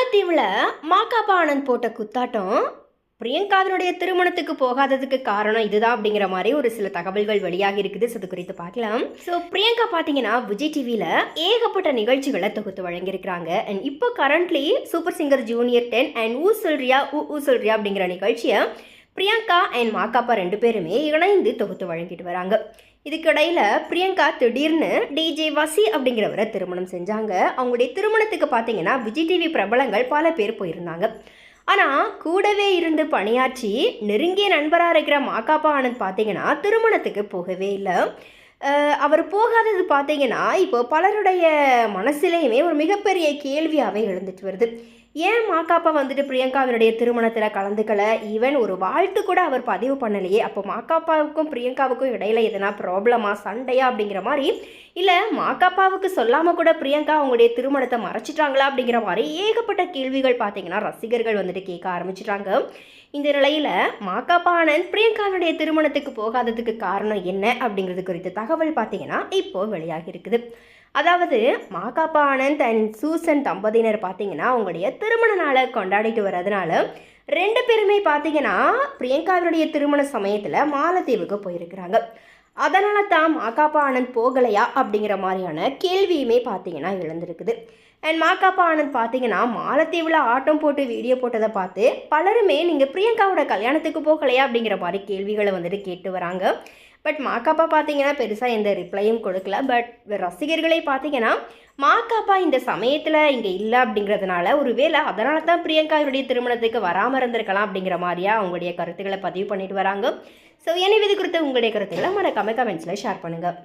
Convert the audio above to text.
மாலத்தீவில் மாகாபா ஆனந்த் போட்ட குத்தாட்டம் பிரியங்காவினுடைய திருமணத்துக்கு போகாததுக்கு காரணம் இதுதான் அப்படிங்கிற மாதிரி ஒரு சில தகவல்கள் வெளியாகி இருக்குது. ஸோ அது குறித்து பார்க்கலாம். ஸோ பிரியங்கா பார்த்தீங்கன்னா விஜய் டிவியில் ஏகப்பட்ட நிகழ்ச்சிகளை தொகுத்து வழங்கியிருக்கிறாங்க. அண்ட் இப்போ currently super singer junior ten and ஊ சொல்றியா ஊ ஊ சொல்றியா அப்படிங்கிற நிகழ்ச்சியை பிரியங்கா அண்ட் மாக்காப்பா ரெண்டு பேருமே இணைந்து தொகுத்து வழங்கிட்டு வராங்க. இதுக்கிடையில் பிரியங்கா திடீர்னு டிஜே வசி அப்படிங்கிறவரை திருமணம் செஞ்சாங்க. அவங்களுடைய திருமணத்துக்கு பார்த்தீங்கன்னா விஜய் டிவி பிரபலங்கள் பல பேர் போயிருந்தாங்க. ஆனால் கூடவே இருந்து பணியாற்றி நெருங்கிய நண்பராக இருக்கிற மாக்காப்பா ஆனந்த் பார்த்தீங்கன்னா திருமணத்துக்கு போகவே இல்லை. அவர் போகாதது பார்த்தீங்கன்னா இப்போ பலருடைய மனசுலேயுமே ஒரு மிகப்பெரிய கேள்வியாகவே எழுந்துட்டு வருது. ஏன் மாக்காப்பா வந்துட்டு பிரியங்காவினுடைய திருமணத்தில் கலந்துக்கல? ஈவன் ஒரு வாழ்த்து கூட அவர் பதிவு பண்ணலையே. அப்போ மாக்காப்பாவுக்கும் பிரியங்காவுக்கும் இடையில எதனா ப்ராப்ளமா சண்டையா அப்படிங்கிற மாதிரி? இல்லை மாக்காப்பாவுக்கு சொல்லாமல் கூட பிரியங்கா அவங்களுடைய திருமணத்தை மறைச்சிட்டாங்களா அப்படிங்கிற மாதிரி ஏகப்பட்ட கேள்விகள் பார்த்தீங்கன்னா ரசிகர்கள் வந்துட்டு கேட்க ஆரம்பிச்சிட்டாங்க. இந்த நிலையில் மாக்காப்பா ஆனந்த் பிரியங்காவுடைய திருமணத்துக்கு போகாததுக்கு காரணம் என்ன அப்படிங்கிறது குறித்த தகவல் பார்த்தீங்கன்னா இப்போ வெளியாகி இருக்குது. அதாவது மாகாப்பா ஆனந்த் அண்ட் சூசன் தம்பதியினர் பார்த்தீங்கன்னா அவங்களுடைய திருமண நாளை கொண்டாடிட்டு வர்றதுனால ரெண்டு பேருமே பார்த்தீங்கன்னா பிரியங்காவினுடைய திருமண சமயத்தில் மாலத்தீவுக்கு போயிருக்கிறாங்க. அதனால தான் மாகாப்பா ஆனந்த் போகலையா அப்படிங்கிற மாதிரியான கேள்வியுமே பார்த்தீங்கன்னா எழுந்திருக்குது. அண்ட் மாகாப்பா ஆனந்த் பார்த்தீங்கன்னா மாலத்தீவில் ஆட்டம் போட்டு வீடியோ போட்டதை பார்த்து பலருமே நீங்கள் பிரியங்காவோட கல்யாணத்துக்கு போகலையா அப்படிங்கிற மாதிரி கேள்விகளை வந்துட்டு கேட்டு வராங்க. பட் மாக்காப்பா பார்த்தீங்கன்னா பெருசாக எந்த ரிப்ளையும் கொடுக்கல. பட் ரசிகர்களை பார்த்தீங்கன்னா மாக்காப்பா இந்த சமயத்தில் இங்கே இல்லை அப்படிங்கிறதுனால ஒருவேளை அதனால தான் பிரியங்கா இவருடைய திருமணத்துக்கு வராமல் இருந்திருக்கலாம் அப்படிங்கிற மாதிரியா அவங்களுடைய கருத்துக்களை பதிவு பண்ணிட்டு வராங்க. ஸோ எனவே இது குறித்து உங்களுடைய கருத்துக்களை மறக்காம கமெண்ட்ஸில் ஷேர் பண்ணுங்கள்